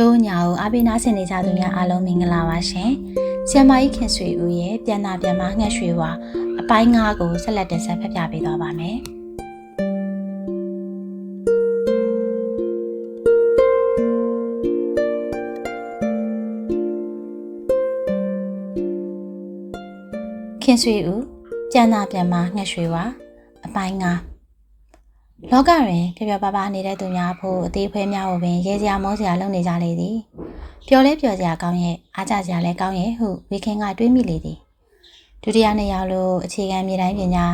တို့ညာကိုအားပေးနားဆင်နေကြသူများအားလုံးမင်္ဂလာပါရှင်။ဆီယမကြီးခင်ဆွေဦးရဲ့ပြန်နာပြန်မငှက်ရွှေဝါအပိုင်း၅ကိုဆက်လက်တင်ဆက်ဖတ်ပြပေးသွားပါမယ်။ခင်ဆွေဦးပြန်နာပြန်မငှက်ရွှေဝါအပိုင်း၅ လောကတွင်ပြပြပပနေတဲ့သူများဖို့အသေးဖွဲများကိုပင်ရဲစရာမောစရာလုပ်နေကြလေသည်ပျော်လဲပျော်စရာကောင်းရဲ့အားကြစရာလည်းကောင်းရဲ့ဟုဝီခင်ကတွေးမိလေသည်ဒုတိယနှစ်ယောက်လိုအခြေခံမြေတိုင်းပညာ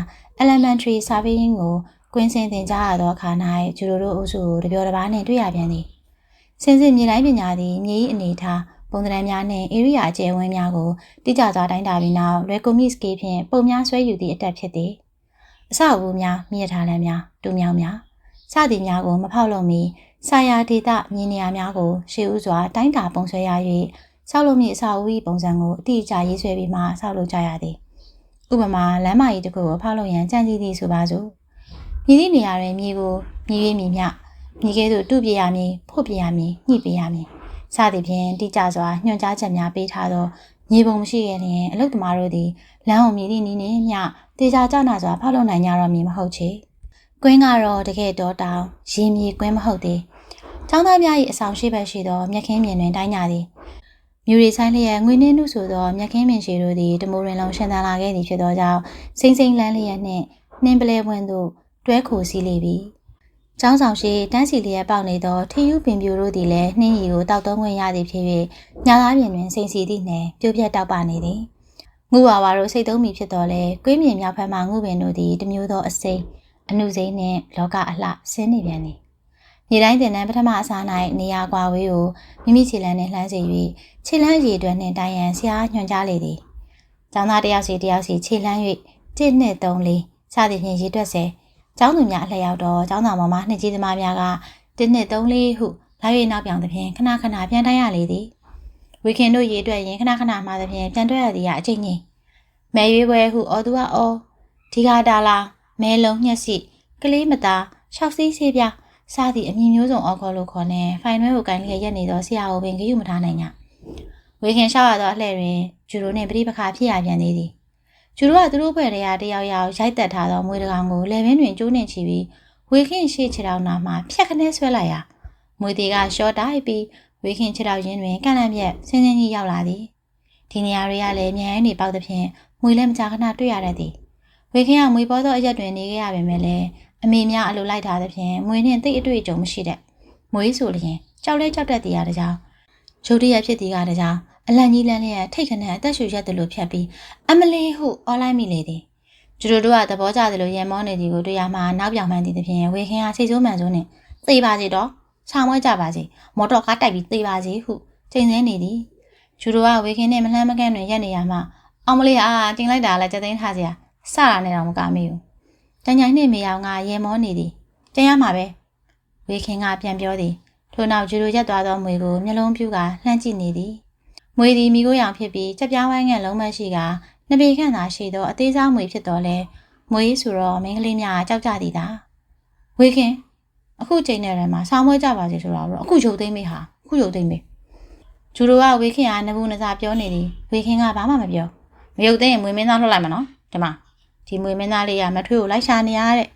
elementary surveying ကိုကွင်းစင်သင်ကြားရသောအခါ၌ကျူတို့တို့အုပ်စုကိုတပြောတစ်ပါးနှင့်တွေ့ရပြန်သည်စင်စစ်မြေတိုင်းပညာသည်မြေ၏အနေထားပုံသဏ္ဍာန်များနှင့် area အကျယ်ဝန်းများကိုတိကျစွာတိုင်းတာပြီးနောက် recommit scale ဖြင့်ပုံများဆွဲယူသည့်အတက်ဖြစ်သည်အဆောက်အဦများမြင့်ထားလမ်းများ တူမြောင်းများစသည်များကိုမဖောက်လို့မီဆာယာဒေတာမြင်းနေရာများကိုရှေးဥစွာတိုင်းတာပုံဆွဲရ၍ဆောက်လုပ်မည့်အဆောက်အဦ၏ပုံစံကိုအတိအကျရေးဆွဲပြီးမှဆောက်လုပ်ကြရသည်ဥပမာလမ်းမကြီးတစ်ခုကိုဖောက်လုပ်ရန်ကြံစည်သည်ဆိုပါစို့မြည်သည့်နေရာတွင်မြေကိုမြည်၍မြည်မြမြေကဲ့သို့တူပြရမည်ဖို့ပြရမည်ညှိပြရမည်စသည်ဖြင့်တိကျစွာညွှန်ကြားချက်များပေးထားသောမြေပုံမရှိခဲ့လျင်အလုတ်သမားတို့သည်လမ်းအောင်မြည်သည့်နည်းနှင့်မျှတေချာကြနာစွာဖောက်လုပ်နိုင်ကြတော့မည်မဟုတ်ချေ။ ကွင်းကတော့တကယ်တော့တောင်ရေမြေကွင်းမဟုတ်သေး။ចောင်းသားများ၏အဆောင်ရှိဘက်ရှိသောမြက်ခင်းမြင်တွင်တိုင်းကြသည်။မြူရီဆိုင်လျက်ငွေနှင်းနုဆိုသောမြက်ခင်းမြင်ရှိတို့သည်တမိုးရင်လုံးရှင်သန်လာခဲ့သည်ဖြစ်သောကြောင့်စိမ့်စိမ့်လန်းလျက်နှင့်နှင်းပလဲပွင့်သို့တွဲခိုစီးလေပြီ။ကျောင်းဆောင်ရှိတန်းစီလျက်ပေါက်နေသောထီယူပင်ပြူတို့သည်လည်းနှင်းရီကိုတောက်သုံးခွင့်ရသည်ဖြစ်၍ညသားပြင်တွင်စိမ့်စီသည့်နှင့်ပြိုပြက်တောက်ပနေသည်။ငူဝါဝါတို့စိတ်သုံးမိဖြစ်တော်လဲကွေးမြင်မြောက်ဖက်မှငုပင်တို့သည်တမျိုးသောအစိမ်း အနုစိမ်းနှင့်လောကအလှဆင်းနေပြန်သည်။နေတိုင်းတင်တန်းပထမအစား၌နေရာကွာဝေးကိုမိမိခြေလန်းနှင့်လှမ်းစေ၍ခြေလန်းရည်တွင်နှင့်တိုင်ရန်ဆရာညွှန်ကြားလေသည်။ကျောင်းသားတစ်ယောက်စီတစ်ယောက်စီခြေလန်း၍1နှစ်3 4စသည်ဖြင့်ရည်တွက်စေကျောင်းသူများအလှရောက်တော့ကျောင်းသားမောင်မနှစ်ကြီးသမားများက1နှစ်3 4ဟုလာ၍နောက်ပြောင်သဖြင့်ခဏခဏပြန်တိုင်းရလေသည်။ဝီခင်တို့ရည်တွက်ရင်ခဏခဏမှာသဖြင့်ပြန်တွက်ရသည်ကအချိန်ကြီးမဲရွေးပွဲဟုအော်သူကအော်ဒီကတာလာ မဲလုံးညက်စီကလေးမသားရှောက်စီးဆေးပြစသည့်အမည်မျိုးစုံအော်ခေါ်လို့ခေါ်နေဖိုင်နွဲကိုကိုင်းလျက်ရက်နေသောဆရာကိုပင်ဂရုမထားနိုင်ကြဝေခင်ရှောက်ရသောအလှဲ့တွင်ဂျူရိုနှင့်ပြိပခါဖြစ်ရပြန်သေးသည်ဂျူရိုကသူတို့ဘွယ်တွေကတယောက်ယောက်ရိုက်တက်ထားသောမွေးတကောင်ကိုလေပင်တွင်ကျိုးနှင့်ချီပြီးဝေခင်ရှေ့ခြေထောက်နာမှဖြက်ခနဲဆွဲလိုက်ရာမွေသေးကရှော့တိုက်ပြီးဝေခင်ခြေထောက်ရင်းတွင်ကန့်လန့်ပြက်ဆင်းဆင်းကြီးရောက်လာသည်ဒီနေရာတွေကလည်းမြန်ရင်းနေပေါက်သဖြင့်မွေလည်းမကြာခဏတွေ့ရတတ်သည် ဝေခင်ကမွေပေါ်သောအရက်တွင်နေခဲ့ရပေမဲ့လည်းအမေများအလိုလိုက်ထားသဖြင့်မွေနှင့်တိတ်အတွေ့အကြုံမရှိတဲ့မွေဆိုလျင်ကြောက်လဲကြောက်တတ်တရားတကြောင်ဂျုတ်တရဖြစ်သည်ကတကြောင်အလန့်ကြီးလန်းလျက်ထိတ်ခနဲ့အသက်ရှူရက်တယ်လို့ဖြတ်ပြီးအမလေးဟုအော်လိုက်မိလေသည်ကျူတို့တို့ကသဘောကျတယ်လို့ရံမောနေသည်ကိုတွေ့ရမှနောက်ပြောင်မှန်းသည်သဖြင့်ဝေခင်ကစိတ်ဆိုးမှန်ဆိုးနဲ့သေပါစေတော့ဆောင်ဝဲကြပါစေမော်တော်ကားတိုက်ပြီးသေပါစေဟုချိန်ဆနေသည်ကျူတို့ကဝေခင်နဲ့မလှမ်းမကန့်တွင်ရက်နေရမှအောင်မလေးအားတင်လိုက်တာလည်းကြသိန်းထားစရာ စတာနဲ့တော့မကမေးဘူးတန်ချိုင်နှင့်မေအောင်ကရေမောနေသည်တင်ရမှာပဲဝေခင်ကပြန်ပြောသည်ထို့နောက်ဂျူရိုရက်သွားသောမွေကိုမျက်လုံးပြူကလှမ်းကြည့်နေသည်မွေသည်မိကိုရောင်ဖြစ်ပြီးကြက်ပြားဝိုင်းငယ်လုံးမရှိကနှစ်ပေခန့်သာရှိသောအသေးစားမွေဖြစ်တော်လဲမွေဆိုတော့မင်းကလေးများကြောက်ကြသည်သာဝေခင်အခုချိန်နဲ့ရမှာဆောင်းမွေးကြပါစေဆိုတော့အခုရုပ်သိမ်းမေးဟာအခုရုပ်သိမ်းမေးဂျူရိုကဝေခင်ကနဘူးနစားပြောနေသည်ဝေခင်ကဘာမှမပြောမရုပ်သိမ်းရင်မွေမင်းသားလွှတ်လိုက်မှာနော်ဒီမှာ ဒီမွေမင်းသားလေးကမထွေးကိုလိုက်ရှာနေရတဲ့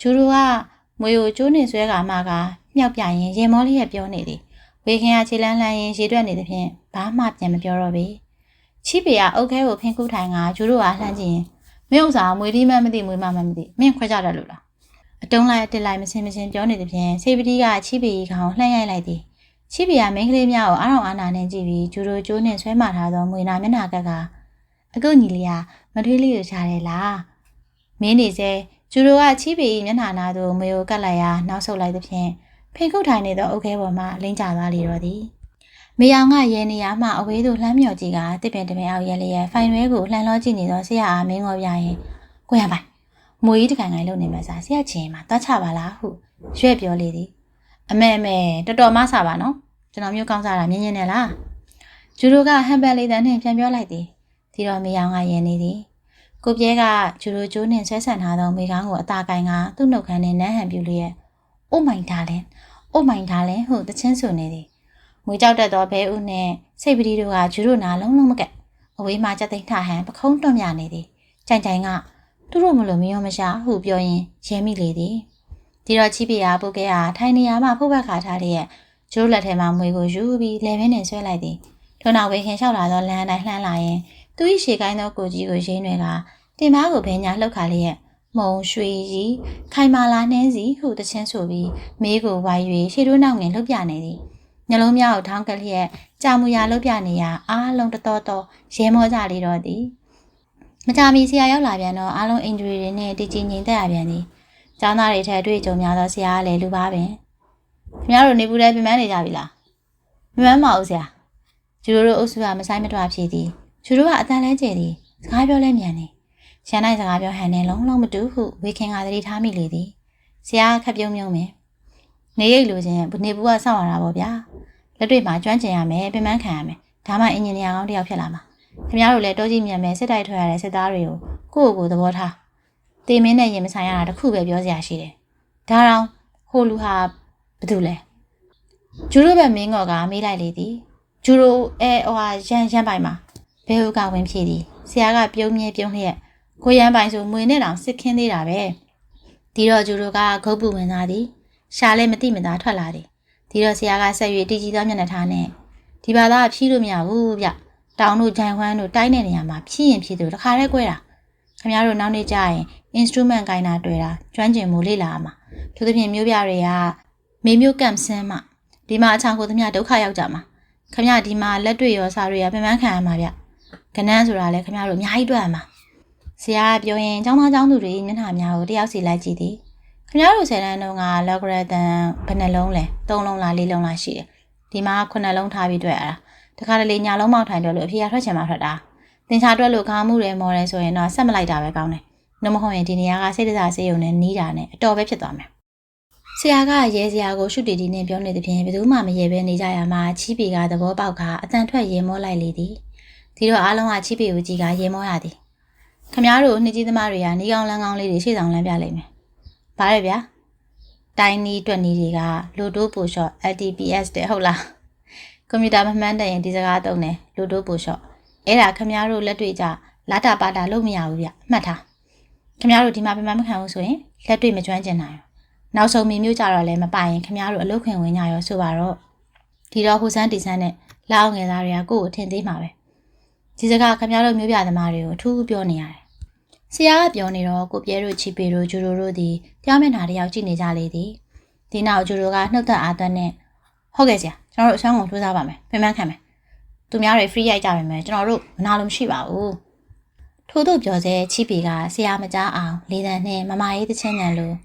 ဂျူရိုကမွေကိုကျိုးနေဆွဲကမှကမြောက်ပြရင်ရေမောလေးရပြောနေသည်ဝေခင်ကခြေလန်းလှန်ရင်ရေတွက်နေသဖြင့်ဘာမှပြန်မပြောတော့ပေချိပေကအုတ်ခဲကိုဖင်ကူးထိုင်ကဂျူရိုကလှမ်းကြည့်ရင်မင်းဥစားမွေဒီမှမသိမွေမှမသိမင်းခွဲကြတယ်လို့လားအတုံးလိုက်အတစ်လိုက်မစင်မစင်ပြောနေသဖြင့်ဆေးပတိကချိပေကြီးကောင်လှမ်းရိုက်လိုက်သည်ချိပေကမိန်းကလေးများကိုအားအောင်အားနာနဲ့ကြည့်ပြီးဂျူရိုကျိုးနဲ့ဆွဲမာထားသောမွေနာမျက်နှာကက်ကအခုညီလေးကမ ထွေးလေးကိုရှားတယ်လားမင်းနေစေဂျူရိုကချီးပေ၏မျက်နှာနာသို့မေကိုကတ်လိုက်ရာနောက်ဆုတ်လိုက်သဖြင့်ဖိခုထိုင်နေသောအုတ်ခဲပေါ်မှလိမ့်ကျသွားလေတော့သည်မေအောင်ကရဲနေရမှအဝေးသို့လှမ်းမြော်ကြည့်ကတစ်ပင်တပင်အောက်ရဲလျက်ဖိုင်ရွဲကိုလှန်လောကြည့်နေသောဆရာအားမင်းငေါ်ပြရင်ကိုရပိုင်မွေကြီးတကန်ကန်လုံနေမှာစားဆရာချင်းမှာတွားချပါလားဟုရွဲ့ပြောလေသည်အမေအမေတော်တော်မဆပါနော်ကျွန်တော်မျိုးကောင်းစားတာမြင်မြင်နဲ့လားဂျူရိုကဟန်ပန်လေးတန်းနဲ့ပြန်ပြောလိုက်သည်ဒီတော့မေအောင်ကရဲနေသည် ကိုပြဲကဂျူရိုကျိုးနဲ့ဆွဲဆန်ထားသောမိကောင်းကိုအသာကိုင်ကသူ့နှုတ်ခမ်းနဲ့နန်းဟန်ပြူလျက် Oh my darling Oh my darling ဟုတချင်းဆိုနေသည်ဝမွေကြောက်တတ်သောဘဲဦးနှင့်စိတ်ပတိတို့ကဂျူတို့နာလုံးလုံးမကက်အဝေးမှကြက်သိန်းထဟန်ပခုံးတွန့်မြနေသည်ကြိုင်ကြိုင်ကသူတို့မလို့မရောမရှာဟုပြောရင်ရဲမိလေသည်ဒီတော့ချီးပြအားပုတ်ကဲအားထိုင်နေရမှဖုတ်ဘက်ခါထားလျက်ဂျူတို့လက်ထဲမှမွေကိုယူပြီးလဲပင်းနဲ့ဆွဲလိုက်သည်ထို့နောက်ဝေခင်လျှောက်လာသောလမ်းတိုင်းလှမ်းလာရင် သူ၏ရှေကိုင်းသောကိုကြီးကိုရင်းတွေကတင်မားကိုဘဲညာလှုပ်ခါလျက်မုံရွှေကြီးခိုင်မာလာနှင်းစီဟုတချင်းဆိုပြီးမေးကိုဝိုင်း၍ရှေတို့နောက်ငင်လှုပ်ပြနေသည်ညလုံးများကိုထောင်းကလျက်ကြာမူရာလှုပ်ပြနေရအားလုံးတတော်တော်ရဲမောကြလေတော့သည်မကြမီဆရာရောက်လာပြန်တော့အားလုံးအင်ဂျူရီတွေနဲ့တည်ကြည်ငြိမ်သက်ရပြန်သည်ကျောင်းသားတွေထက်တွေ့ကြုံများသောဆရာကလည်းလူပါပင်ခင်ဗျားတို့နေပူတဲ့ပြင်ပန်းနေကြပြီလားမမှန်းပါဘူးဆရာကျူတို့အုပ်စုကမဆိုင်မတွားဖြစ်သည် ကျူတို့ကအတန်လဲကျဲသည်စကားပြောလဲမြန်သည်ရန်နိုင်စကားပြောဟန်နဲ့လုံးလုံးမတူဟုဝေခင်ကသတိထားမိလေသည်ဆရာခက်ပြုံးမြုံမယ်နေရိတ်လိုခြင်းနေဘူးကစောင့်ရတာပေါ့ဗျာလက်တွေ့မှာကျွမ်းကျင်ရမယ်ပြင်ပန်းခံရမယ်ဒါမှအင်ဂျင်နီယာကောင်းတစ်ယောက်ဖြစ်လာမှာခင်ဗျားတို့လည်းတိုးကြည့်မြန်မယ်စစ်တိုက်ထွက်ရတဲ့စစ်သားတွေကိုကိုယ့်ကိုယ်သဘောထားတေမင်းနဲ့ရင်မဆိုင်ရတာတခုပဲပြောစရာရှိတယ်ဒါတော့ဟိုလူဟာဘာတူလဲဂျူရိုဘက်မင်းကောကမေးလိုက်လေသည်ဂျူရိုအဲဟိုဟာရန်ရန်ပိုင်မှာ ဘဲဟုတ်ကဝင်ဖြည့်သည်ဆရာကပြုံးမြဲပြုံးလျက်ကိုရန်ပိုင်ဆိုမွေနဲ့တောင်စစ်ခင်းသေးတာပဲဒီတော့ဂျူရိုကဂုတ်ပူဝင်သားသည်ရှာလဲမတိမသားထွက်လာသည်ဒီတော့ဆရာကဆက်၍တည်ကြည်သောမျက်နှာထားနဲ့ဒီဘာသာဖြီးလို့မရဘူးဗျတောင်တို့ဂျန်ခွန်းတို့တိုင်းတဲ့နေရာမှာဖြီးရင်ဖြီးသူတခါတည်းကွဲတာခင်ဗျားတို့နောက်နေ့ကျရင် instrument ကိုင်းတာတွေ့တာကျွမ်းကျင်မှုလေ့လာမှာသူသဖြင့်မျိုးပြတွေကမေမျိုးကမ်ဆင်းမှဒီမှာအချောင်ကိုသမျှဒုက္ခရောက်ကြမှာခင်ဗျားဒီမှာလက်တွေ့ရောစာတွေရပြန်မှန်းခံရမှာဗျ ကနန်းဆိုတာလည်းခင်ဗျားတို့အများကြီးတွေ့ရမှာဆရာကပြောရင်ចောင်းသားចောင်းသူတွေမျက်နှာများကိုတယောက်စီလိုက်ကြည့်သည်ခင်ဗျားတို့ဆယ်တန်းတုန်းက logarithm ဘယ်နှလုံးလဲ၃လုံးလား၄လုံးလားရှိတယ်ဒီမှာ9လုံးထားပြီးတွေ့ရတာတခါတလေညာလုံးမောက်ထိုင်ပြောလို့အဖေကထွက်ချင်မှထွက်တာသင်္ချာတွက်လို့ခေါင်းမှုတွေမော်တယ်ဆိုရင်တော့ဆက်မလိုက်တာပဲကောင်းတယ်နှမဟုတ်ရင်ဒီနေရာကစိတ်တစားစေယုံနဲ့နီးတာနဲ့အတော်ပဲဖြစ်သွားမယ်ဆရာကရဲစရာကိုရှုတီတီနဲ့ပြောနေသဖြင့်ဘယ်သူမှမရဲဘဲနေကြရမှာချီးပေကသဘောပေါက်ကအတန်ထွက်ရေမောလိုက်လေသည် ဒီတော့အားလုံးကချီးပေကိုကြည်ကရေမောရသည်ခမားတို့နှစ်ကြီးသမားတွေကနီးကောင်းလန်းကောင်းလေးတွေရှေ့ဆောင်လမ်းပြလိုက်မယ်။ဘာလဲဗျာ။တိုင်းနီးတွက်နီးတွေကလိုတိုးပိုရှော့ LTPS တဲ့ဟုတ်လား။ကွန်ပျူတာမမှန်းတဲ့ရင်ဒီစကားသုံးတယ်လိုတိုးပိုရှော့။အဲ့ဒါခမားတို့လက်တွေ့ကြလာတာပါတာလုပ်မရဘူးဗျ။မှတ်ထား။ခမားတို့ဒီမှာပြမမခံဘူးဆိုရင်လက်တွေ့မကျွမ်းကျင်နိုင်ဘူး။နောက်ဆုံးမိမျိုးကြတော့လည်းမပိုင်ရင်ခမားတို့အလုပ်ခွင်ဝင်ကြရောဆိုပါတော့။ဒီတော့ဟိုစန်းတီစန်းနဲ့လောက်အောင်ငယ်သားတွေကကိုယ့်ကိုထင်သေးမှာပဲ။ ဒီစကားခမားတို့မျိုးပြသမားတွေကိုအထူးပြောနေရတယ်ဆရာကပြောနေတော့ကိုပြဲတို့ချီပေတို့ဂျူရိုတို့သည်ပြောင်းမျက်နှာတယောက်ကြည့်နေကြလေသည်ဒီနောက်ဂျူရိုကနှုတ်သက်အားသက်နဲ့ဟုတ်ကဲ့ဆရာကျွန်တော်တို့အဆောင်ကုန်စူးစမ်းပါမယ်ပြန်မှန်းခံမယ်သူများတွေ free ရိုက်ကြပါမယ်ကျွန်တော်တို့မနာလို့မရှိပါဘူးထို့သို့ပြောစေချီပေကဆရာမကြားအောင်လေးတန်းနဲ့မမရေးတချင်းညံလို့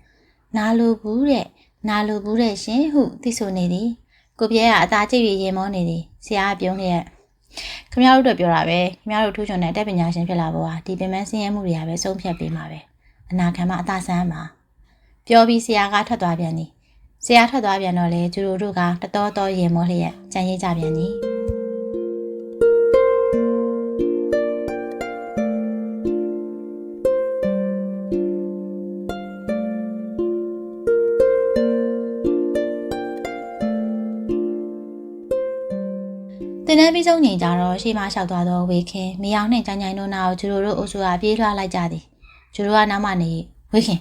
နာလိုဘူးတဲ့နာလိုဘူးတဲ့ရှင်ဟုသိဆိုနေသည်ကိုပြဲကအသာကြည့်ရရေမောနေသည်ဆရာကပြုံးလျက် ခင်ဗျားတို့အတွက်ပြောတာပဲခင်ဗျားတို့ထူးချွန်တဲ့အတတ်ပညာရှင်ဖြစ်လာဖို့ဟာဒီပင်ပန်းစင်းရဲမှုတွေကပဲဆုံးဖြတ်ပေးမှာပဲအနာခံမှာအသာဆန်းမှာပြောပြီးဆရာကထွက်သွားပြန်သည်ဆရာထွက်သွားပြန်တော့လေကျူတို့တို့ကတတော်တော်ရေမောလျက်ကြံရိပ်ကြပြန်သည် တင်တန်းပြီးဆုံးချိန်ကြတော့ရှေ့မှလျှောက်သွားသောဝေခင်မယောင်နှင့်ကြိုင်ကြိုင်တို့နာကိုကျူတို့တို့အုပ်စုကပြေးလွှားလိုက်ကြသည်ကျူတို့ကနောက်မှနေဝေခင်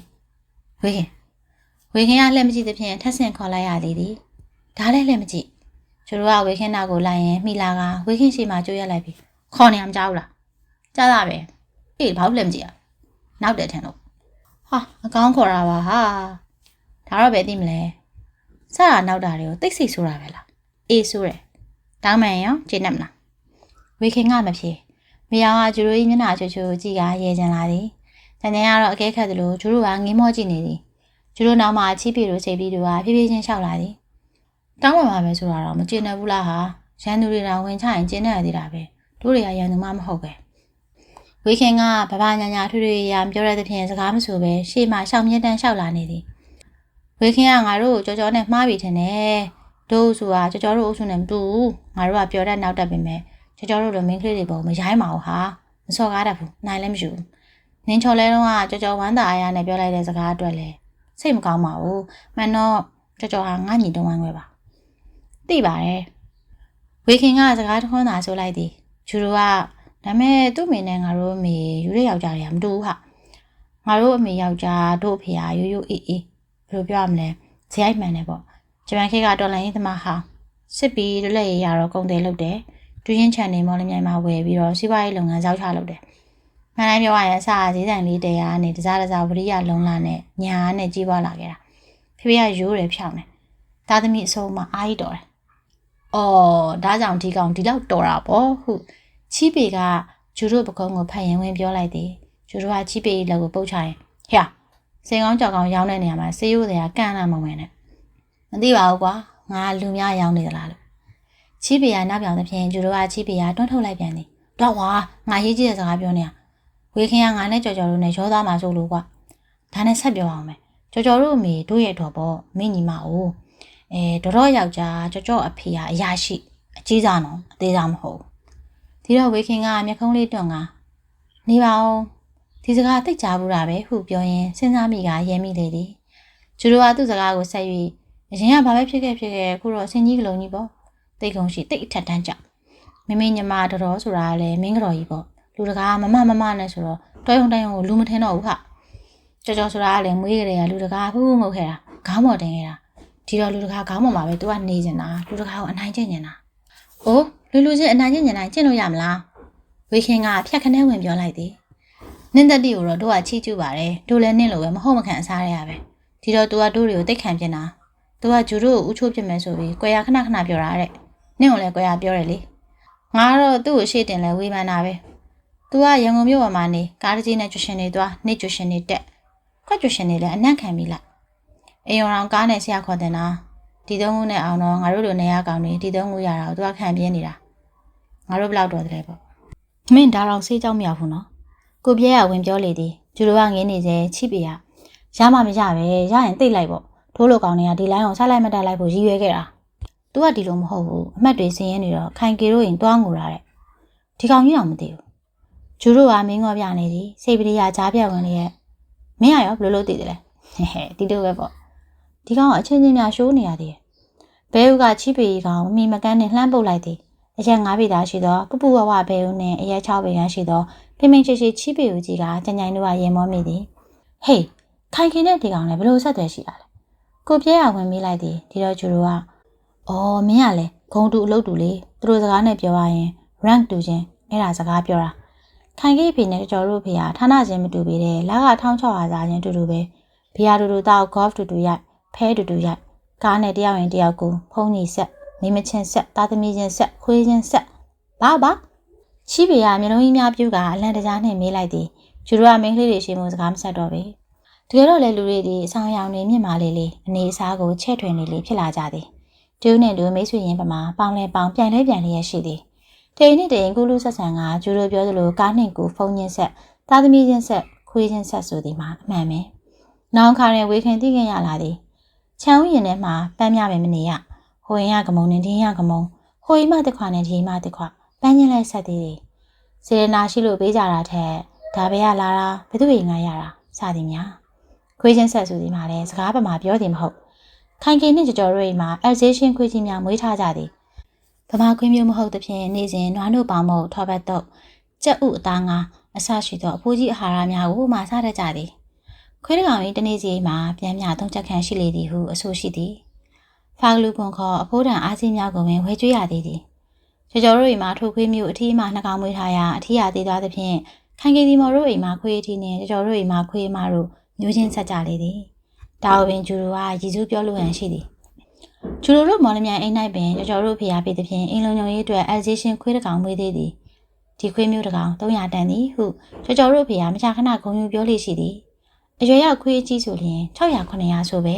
ဝေခင်ဝေခင်ကလှည့်မကြည့်သဖြင့်ထက်ဆင့်ခေါ်လိုက်ရသေးသည်ဒါလည်းလှည့်မကြည့်ကျူတို့ကဝေခင်နောက်ကိုလိုက်ရင်မိလာကဝေခင်ရှေ့မှာကြိုးရက်လိုက်ပြီးခေါ်နေအောင်ကြားဘူးလားကြားတာပဲအေးဘာလို့လှည့်မကြည့်ရနောက်တယ်ထင်လို့ဟာအကောင်းခေါ်တာပါဟာဒါတော့ပဲသိမလဲစတာနောက်တာတွေကိုတိတ်ဆိတ်ဆိုတာပဲလားအေးဆိုတယ် တောင်းမှန်ရောကျေနပ်မလားဝေခင်ကမဖြေမယောင်ကကျူတို့၏မျက်နှာချူချူကြည့်ကရဲကျင်လာသည်တန်တန်ကတော့အကဲခတ်သလိုကျူတို့ကငင်းမောကြည့်နေသည်ကျူတို့နောက်မှာချီးပီတို့ချိန်ပြီးတို့ကဖြည်းဖြည်းချင်းလျှောက်လာသည်တောင်းမှန်ပါပဲဆိုတာတော့မကျေနပ်ဘူးလားဟာရန်သူတွေတောင်ဝင်ချရင်ကျင်းနေရသေးတာပဲတို့တွေကရန်သူမှမဟုတ်ပဲဝေခင်ကဗဗညာညာထွေထွေရံပြောရတဲ့ဖြင့်စကားမဆိုပဲရှေ့မှာရှောက်မြင့်တန်းလျှောက်လာနေသည်ဝေခင်ကငါတို့ကြောကြောနဲ့မှားပြီထင်တယ် တို့ဆိုတာကြောကြောတို့အုပ်စုနဲ့မတူဘူးငါတို့ကပြောတတ်နောက်တတ်ပေမဲ့ကြောကြောတို့လိုမင်းကလေးတွေပုံမရိုင်းပါဘူးဟာမစော်ကားတတ်ဘူးနိုင်လည်းမရှိဘူးနင်းချော်လဲတော့ကကြောကြောဝမ်းသာအားရနဲ့ပြောလိုက်တဲ့စကားအတွက်လေစိတ်မကောင်းပါဘူးမှန်တော့ကြောကြောဟာငါညီတုံးဝမ်းခွဲပါသိပါတယ်ဝေခင်ကစကားတခွန်းသာဆိုလိုက်သည်ဂျူရိုကဒါမဲ့သူ့မိနဲ့ငါတို့အမေယူတဲ့ယောက်ျားတွေကမတူဘူးဟာငါတို့အမေယောက်ျားတို့အဖေကရိုးရိုးအေးအေးဘယ်လိုပြောရမလဲဇယိုက်မှန်တယ်ပေါ့ ဂျပန်ခေတ်ကတော်လိုင်းရေးသမားဟာစစ်ပြီးလွတ်လပ်ရေးရတော့ကုန်တယ်လုပ်တယ်ဒူးချင်းချန်နေမော်လမြိုင်မှာဝယ်ပြီးတော့စီးပွားရေးလုပ်ငန်းဇောက်ချလုပ်တယ်မှန်တိုင်းပြောရရင်အစားဈေးဆိုင်လေးတရားနဲ့တစားတစားဝရိယလုံလာနဲ့ညာနဲ့ကြီးပွားလာခဲ့တာဖေဖေကရိုးတယ်ဖြောင်းတယ်သားသမီးအဆုံးမှာအားကြီးတော်တယ်အော်ဒါကြောင့်ဒီကောင်ဒီလောက်တော်တာပေါ့ဟုချီးပေကဂျူတို့ပကုံးကိုဖတ်ရင်ဝင်ပြောလိုက်သည်ဂျူတို့ကချီးပေလက်ကိုပုတ်ချရင်ဟဲ့စိန်ကောင်းကြောက်ကောင်းရောင်းတဲ့နေရာမှာစေးရိုးတွေကကန့်လာမဝင်နဲ့ မသိပါဘူးကွာငါလူများရောင်းနေသလားလို့ချီးပေကနောက်ပြောင်သဖြင့်ဂျူတို့ကချီးပေကတွန်းထုတ်လိုက်ပြန်သည်တော့ဝါငါရေးကြည့်တဲ့စကားပြောနေတာဝေခင်ကငါနဲ့ကြော်ကြော်တို့နဲ့ရောသားမှာဆိုလို့ကွာဒါနဲ့ဆက်ပြောအောင်မယ်ကြော်ကြော်တို့အမေတို့ရဲ့တော်ပေါ့မင်းညီမအိုအဲတော်တော်ယောက်ျားကြော်ကြော်အဖေကအရာရှိအကြီးစားနော်အသေးစားမဟုတ်ဒီတော့ဝေခင်ကမျက်ခုံးလေးတွန့်ကနေပါအောင်ဒီစကားသိကြဘူးတာပဲဟုပြောရင်စဉ်းစားမိကရဲမိလေသည်ကျူတို့ကသူ့စကားကိုဆက်၍ အရင်ကဘာပဲဖြစ်ခဲ့ဖြစ်ခဲ့ခုတော့ဆင်ကြီးကလုံးကြီးပေါ့တိတ်ကုံရှိတိတ်အထက်တန်းကြောက်မိမိညီမတော်တော်ဆိုတာလည်းမင်းကတော်ကြီးပေါ့လူတကာမမမမနဲ့ဆိုတော့တော်ရုံတိုင်းုံကိုလူမထင်တော့ဘူးဟာကြော်ကြော်ဆိုတာကလည်းမွေးကြတယ်ကလူတကာဖူးဖူးငုတ်ခဲ့တာခေါင်းပေါ်တင်ခဲ့တာဒီတော့လူတကာခေါင်းပေါ်မှာပဲသူကနေနေတာလူတကာကိုအနိုင်ကျင့်နေတာအိုးလူလူချင်းအနိုင်ကျင့်နေတာကျင့်လို့ရမလားဝေခင်ကဖြတ်ခနဲဝင်ပြောလိုက်သည်နင်းတက်တီကိုတော့တို့ကချီးကျူးပါတယ်တို့လည်းနင်းလို့ပဲမဟုတ်မခံအစားရရပဲဒီတော့ तू ကတို့တွေကိုတိတ်ခံပြနေတာ သူကဂျူတို့ကိုဥချိုးပြစ်မယ်ဆိုပြီးကွယ်ရခဏခဏပြောတာတဲ့နင့်ကိုလည်းကွယ်ရပြောတယ်လေငါတော့သူ့ကိုရှေ့တင်လဲဝေးမှန်းတာပဲသူကရန်ကုန်မြို့ပေါ်မှာနေကားတစ်စီးနဲ့ကျွရှင်တွေသွားနေကျွရှင်တွေတက်ခွက်ကျွရှင်တွေလည်းအနံ့ခံပြီလားအိမ်ရောင်အောင်ကားနဲ့ဆရာခေါ်တင်တာဒီသုံးခုနဲ့အောင်တော့ငါတို့လိုနေရကောင်တွေဒီသုံးခုရတာကိုသူကခံပြင်းနေတာငါတို့ဘလောက်တော်တယ်ပေါ့မင်းဒါတော့ဆေးကြောက်မရဘူးနော်ကိုပြဲကဝင်ပြောလေသည်ဂျူလိုကငင်းနေစေချိပေရရမှမရပဲရရင်တိတ်လိုက်ပေါ့ ထိုးလိုကောင်တွေကဒီလိုင်းကိုဆက်လိုက်မတက်လိုက်ဖို့ရည်ရွယ်ခဲ့တာ။ तू ကဒီလိုမဟုတ်ဘူး။အမှတ်တွေစင်းရင်းနေတော့ခိုင်ကေတို့ရင်တွားငိုတာတဲ့။ဒီကောင်ကြီးတော့မသိဘူးဂျူတို့ကမင်းငေါ်ပြနေသည်စိတ်ပရိယာကြားပြဝင်လေရဲ့မင်းကရောဘယ်လိုလုပ်သိတယ်လဲဟဲဟဲဒီလိုပဲပေါ့ဒီကောင်ကအချင်းချင်းများရှိုးနေရသေးတယ်ဘဲဦးကချီးပေကောင်မိမကန်းနဲ့လှမ်းပုတ်လိုက်သည်အရက်ငါးပေသားရှိသောပပဝဝဘဲဦးနှင့်အရက်6ပေခန်းရှိသောဖိမင်းချီချီချီးပေဦးကြီးကကြင်ကြိုင်တို့ကရင်မောမိသည်ဟေးခိုင်ခင်တဲ့ဒီကောင်လည်းဘယ်လိုဆက်သွယ်ရှိတာလဲ ကိုပြဲရဝင်မိလိုက်သည်ဒီတော့ဂျူတို့ကအော်မင်းကလည်းဂုံတူအလုပ်တူလေသူတို့စကားနဲ့ပြောရရင် rank တူချင်းအဲ့ဒါစကားပြောတာခိုင်ကြီးဖေနဲ့ကြော်တို့ဖေဟာဌာနချင်းမတူပေတဲ့လာက1600စာချင်းတူတူပဲဘီယာတူတူတောက် golf တူတူရိုက်ဖဲတူတူရိုက်ကားနဲ့တယောက်ရင်တယောက်ကိုဖုံးကြီးဆက်မိမချင်းဆက်တာသမီချင်းဆက်ခွေးချင်းဆက်ဘာဘာချီးပေကမျိုးလုံးကြီးများပြူကအလန့်တကြားနဲ့မေးလိုက်သည်ကျူတို့ကမင်းကလေးတွေရှိမှုစကားမဆက်တော့ပဲ တကယ်တော့လေလူတွေဒီအဆောင်ရောင်နေမြင့်မာလေးလေးအနေအစားကိုချဲ့ထွင်နေလေးဖြစ်လာကြသည်တူးနဲ့တူမိတ်ဆွေရင်ပမာပေါင်လဲပေါင်ပြန်လဲပြန်လျက်ရှိသည်တိန်နဲ့တိန်ကုလူဆက်ဆံကကျူတို့ပြောသလိုကားနှင့်ကိုဖုန်းချင်းဆက်သားသမီးချင်းဆက်ခွေးချင်းဆက်ဆိုသည်မှာအမှန်ပဲ။နောင်ခါရင်ဝေခင်သိခင်ရလာသည်။ချမ်းဥယင်ထဲမှာပန်းမြမယ်မနေရ။ဟိုရင်ရကမုံနဲ့ဒီရင်ရကမုံဟိုရင်မတစ်ခွာနဲ့ဒီရင်မတစ်ခွာပန်းချင်းလဲဆက်သေးသည်။စေရနာရှိလို့ပေးကြတာထက်ဒါပဲရလာတာဘယ်သူရင်ငါရတာစသည်များ။ ခွေးချင်းဆက်ဆိုသည်မှာလည်းစကားပမာပြောသည်မဟုတ်။ခိုင်ကင်နှင့်ကြော်ကြော်တို့အိမ်မှာ exhibition ခွေးချင်းများမွေးထားကြသည်။ဗမာခွေးမျိုးမဟုတ်သဖြင့်နေ့စဉ်နွားနို့ပေါင်မုတ်ထော်ဘတ်တော့ကြက်ဥအသားငါအဆရှိသောအဖိုးကြီးအာဟာရများကိုမှစားတတ်ကြသည်ခွေးတကောင်၏တနေ့စီမှာပြန်မြသုံးချက်ခန့်ရှိလေသည်ဟုအဆိုရှိသည်ဖာဂလူကွန်ခေါ်အဖိုးတန်အားကြီးများကိုပင်ဝဲကျွေးရသေးသည်ကျော်ကျော်တို့အိမ်မှာထိုခွေးမျိုးအထီးမှနှကောင်မွေးထားရာအထီးရသေးသွားသဖြင့်ခိုင်ကီဒီမော်တို့အိမ်မှာခွေးအထီးနှင့်ကျော်ကျော်တို့အိမ်မှာခွေးမတို့ မျိုးချင်းဆက်ကြလေသည်ဒါအပင်ဂျူရိုကရည်စူးပြောလို့ရန်ရှိသည်ကျူတို့တို့မော်လမြိုင်အိမ်၌ပင်ကြော်ကြော်တို့ဖျားပေးသဖြင့်အင်းလုံးညုံရေးအတွက် exhibition ခွေးတကောင်မွေးသေးသည်ဒီခွေးမျိုးတကောင်300တန်သည်ဟုကြော်ကြော်တို့ဖျားမချခဏဂုံယူပြောလိရှိသည်အရွယ်ရောက်ခွေးကြီးဆိုရင်600 900ဆိုပဲ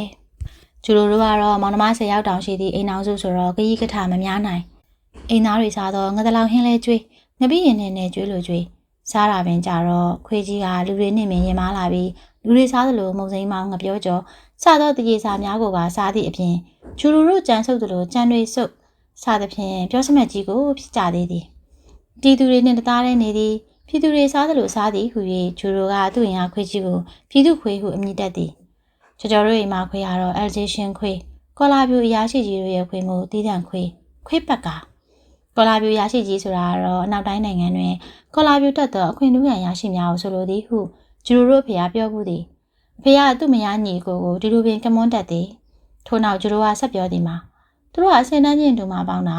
ကျူတို့တို့ကတော့မောင်နှမ10ယောက်တောင်ရှိသည့်အိမ်အောင်စုဆိုတော့ခရီးကထမများနိုင်အိမ်သားတွေစားတော့ငသလောက်ဟင်းလဲကျွေးငပိရင်နဲ့နဲ့ကျွေးလို့ကျွေးစားတာပင်ကြတော့ခွေးကြီးကလူတွေနဲ့မင်းရင်မာလာပြီး လူတွေစားသလိုမုံစိမ်းမောင်းငပြောကြောစသောတရေစာများကိုပါစားသည့်အပြင်ဂျူလူတို့ကြမ်းဆုပ်သလိုကြမ်းတွေဆုပ်စသဖြင့်ပြောစမတ်ကြီးကိုဖြစ်ကြသေးသည်တီသူတွေနှင့်တသားတည်းနေသည်ပြည်သူတွေစားသလိုစားသည်ဟု၍ဂျူရိုကသူ့ရင်အားခွေးကြီးကိုပြည်သူခွေးဟုအမည်တက်သည်ကျော်ကျော်တို့အိမ်မှာခွေးရတော့အယ်ဂျေရှင်ခွေးကောလာပြူအရာရှိကြီးတို့ရဲ့ခွေးမို့တီးတန့်ခွေးခွေးပက်ကကော်လာပြူရရှိကြီးဆိုတာကတော့အနောက်တိုင်းနိုင်ငံတွင်ကော်လာပြူတက်သောအခွင့်အရေးရရှိများကိုဆိုလိုသည်ဟု ကျူတို့အဖေကပြောဘူးသည်အဖေကသူ့မယားညီကိုကိုဒီလိုပင်ကမွန်းတက်သည်ထို့နောက်ကျူတို့ကဆက်ပြောသည်မှာသူတို့ကအစင်တန်းချင်းတူမှာပေါင်းတာ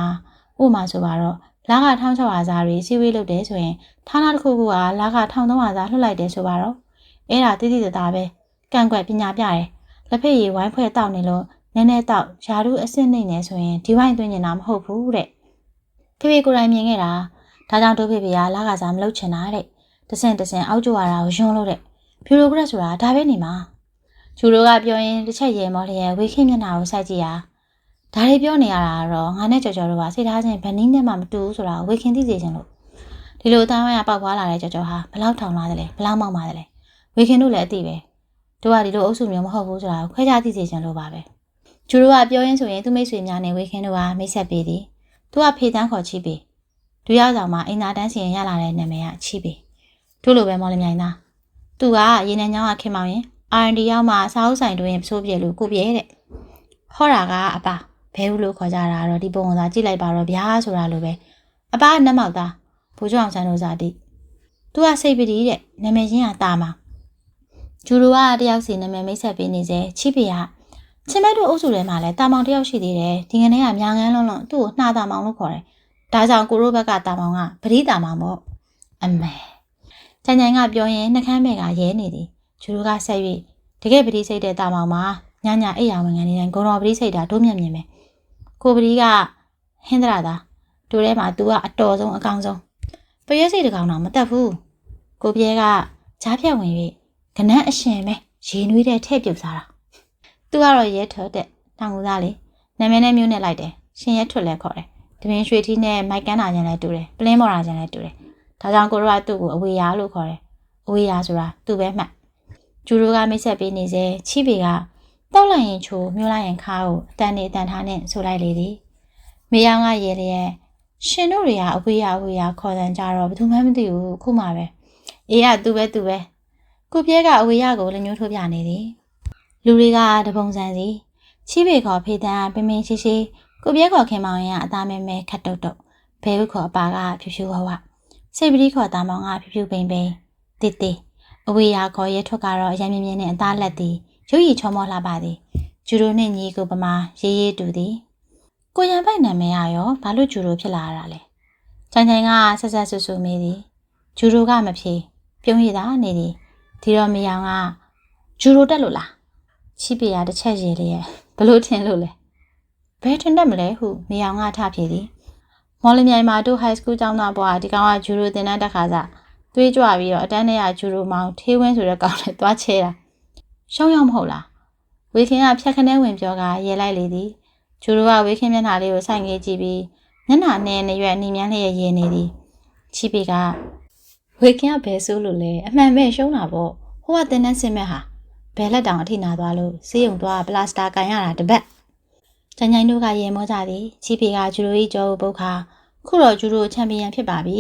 ဥပမာဆိုပါတော့လာက1600စာတွေစီဝေးလုပ်တယ်ဆိုရင်ဌာနတစ်ခုခုကလာက1300စာလွှတ်လိုက်တယ်ဆိုပါတော့အဲ့ဒါတိတိတသားပဲကန့်ကွက်ပညာပြတယ်လက်ဖက်ရည်ဝိုင်းဖွဲ့တောက်နေလို့နည်းနည်းတောက်ယာရုအစ်စ်နေနေဆိုရင်ဒီဝိုင်းသွင်းနေတာမဟုတ်ဘူးတဲ့ဖေဖေကိုယ်တိုင်မြင်ခဲ့တာဒါကြောင့်တို့ဖေဖေကလာကစားမလုပ်ချင်တာတဲ့ တဆင်တဆင်အောက်ကျရတာကိုယွန်းလို့တဲ့ဘီရိုကရက်ဆိုတာဒါပဲနေမှာဂျူရိုကပြောရင်တစ်ချက်ရေမောလျက်ဝေခင်းမျက်နှာကိုစိုက်ကြည့်ရဒါတွေပြောနေရတာကတော့ငါနဲ့ကြော်ကြော်တို့ကစိတ်ထားချင်းဗန်နီးနဲ့မှမတူဘူးဆိုတာကိုဝေခင်းသိစေချင်လို့ဒီလိုအသားဝိုင်းကပေါက်ပွားလာတဲ့ကြော်ကြော်ဟာဘလောက်ထောင်လာတယ်လဲဘလောက်မောက်ပါတယ်လဲဝေခင်းတို့လည်းအသိပဲတို့ကဒီလိုအုပ်စုမျိုးမဟုတ်ဘူးဆိုတာကိုခွဲခြားသိစေချင်လို့ပါပဲဂျူရိုကပြောရင်းဆိုရင်သူမိတ်ဆွေများနဲ့ဝေခင်းတို့ကမိတ်ဆက်ပေးသည်သူကဖေတန်းခေါ်ချိပေးဒူရောက်ဆောင်မှာအင်တာတန်းစီရင်ရလာတဲ့နာမည်ကချိပေး တို့လိုပဲမော်လမြိုင်သားသူကရေနံချောင်းကခင်မောင်ရင် R&D ရောက်မှစာအုပ်ဆိုင်တွင်ဆိုးပြေလို့ကိုပြေတဲ့ဟောတာကအပါဘဲဘူးလို့ခေါ်ကြတာတော့ဒီပုံကသာကြည့်လိုက်ပါတော့ဗျာဆိုတာလိုပဲအပါနတ်မောက်သားဘိုးကျောင်းဆန်းတို့ဇာတိသူကစိတ်ပတိတဲ့နာမည်ချင်းကတာမှာဂျူရိုကတယောက်စီနာမည်မိတ်ဆက်ပေးနေစေချိပေကချင်းမတို့အုပ်စုထဲမှာလည်းတာမောင်တယောက်ရှိသေးတယ်ဒီငနေ့ကများငန်းလုံးလုံးသူ့ကိုနှာတာမောင်လို့ခေါ်တယ်ဒါကြောင့်ကိုရိုဘက်ကတာမောင်ကပရိတာမောင်ပေါ့အမေ ချန်ချန်ကပြောရင်နှကမ်းမဲ့ကရဲနေသည်ဂျူရိုကဆက်၍တကယ်ပရိစိတ်တဲ့တာမောင်မှာညညအိယာဝင်ငန်းနေတိုင်းဂုံတော်ပရိစိတ်တာတို့မြင်မြင်ပဲကိုပရိကဟင်းဒရာသာတို့ထဲမှာ तू ကအတော်ဆုံးအကောင်ဆုံးပရဲစိတ်တကောင်တော့မတက်ဘူးကိုပြဲကကြားဖြတ်ဝင်၍ကနန်းအရှင်ပဲရေနွေးတဲ့ထဲ့ပြုတ်စားတာသူကတော့ရဲထော်တဲ့တောင်ကူသားလေနာမည်နဲ့မျိုးနဲ့လိုက်တယ်ရှင်ရဲထွတ်လဲခေါ်တယ်တပင်ရွှေထီးနဲ့မိုက်ကန်းတာကျန်လဲတူတယ်ပလင်းမော်တာကျန်လဲတူတယ် ဒါကြောင့်ကိုရောကသူ့ကိုအဝေးရာလို့ခေါ်တယ်အဝေးရာဆိုတာသူ့ပဲမှတ်ဂျူရိုကမိတ်ဆက်ပေးနေစေချီပေကတောက်လိုက်ရင်ချိုးမျိုးလိုက်ရင်ခါကိုအတန်နေအတန်ထားနဲ့ဆိုလိုက်လေသည်မေယောင်ကရေလျက်ရှင်တို့တွေကအဝေးရာအဝေးရာခေါ်တန်ကြတော့ဘယ်သူမှမသိဘူးခုမှပဲအေးကသူပဲသူပဲကိုပြဲကအဝေးရကိုလည်းညှိုးထိုးပြနေသည်လူတွေကတပုံစံစီချီးပေခေါ်ဖေးတန်းပင်ပင်ရှိရှိကိုပြဲခေါ်ခင်မောင်ရင်ကအသားမဲမဲခတ်တုတ်တုတ်ဘဲဥခေါ်အပါကဖြူဖြူဝဝ စိတ်ပတိခေါ်သားမောင်ကဖြူဖြူပိန်ပိန်တစ်တစ်အဝေးရခေါ်ရဲထွက်ကတော့အရင်မြင်မြင်နဲ့အသားလက်သည်ရုပ်ရည်ချောမောလှပါသည်ဂျူရိုနှင့်ညီကိုပမာရေးရေးတူသည်ကိုရန်ပိုက်နာမည်ရရောဘာလို့ဂျူရိုဖြစ်လာရတာလဲချန်ချန်ကဆက်ဆက်ဆူဆူမေးသည်ဂျူရိုကမဖြေပြုံးရတာနေသည်ဒီတော့မယောင်ကဂျူရိုတက်လို့လားချိပေရတစ်ချက်ရေလေးရဲ့ဘလို့ထင်လို့လဲဘယ်ထင်တတ်မလဲဟုမယောင်ကထဖြေသည် မော်လမြိုင်မှာတို့ high school ကျောင်းသားဘွားဒီကောင်ကဂျူရိုတင်တဲ့တက်ခါစားသွေးကြွပြီးတော့အတန်းထဲကဂျူရိုမောင်ထေးဝင်းဆိုတဲ့ကောင်နဲ့တွားချဲတာရှောင်းရောက်မဟုတ်လားဝေခင်ကဖြတ်ခနဲဝင်ပြောကရဲလိုက်လေသည်ဂျူရိုကဝေခင်မျက်နှာလေးကိုဆိုင်ကြီးကြည့်ပြီးမျက်နှာနဲ့နရွက်နှီးမြန်းလျက်ရဲနေသည်ချီပေကဝေခင်ကဘယ်ဆိုးလို့လဲအမှန်ပဲရှုံးတာပေါ့ဟိုကတင်းနှန်းစင်မဲ့ဟာဘယ်လက်တောင်အထိနာသွားလို့ဆေးရုံသွားပလတ်စတာကန်ရတာတပတ်ချန်ချိုင်းတို့ကရေမောကြသည်ချီပေကဂျူရိုကြီးကြောပုတ်ခါ ခုတော့ဂျူရိုချန်ပီယံဖြစ်ပါပြီ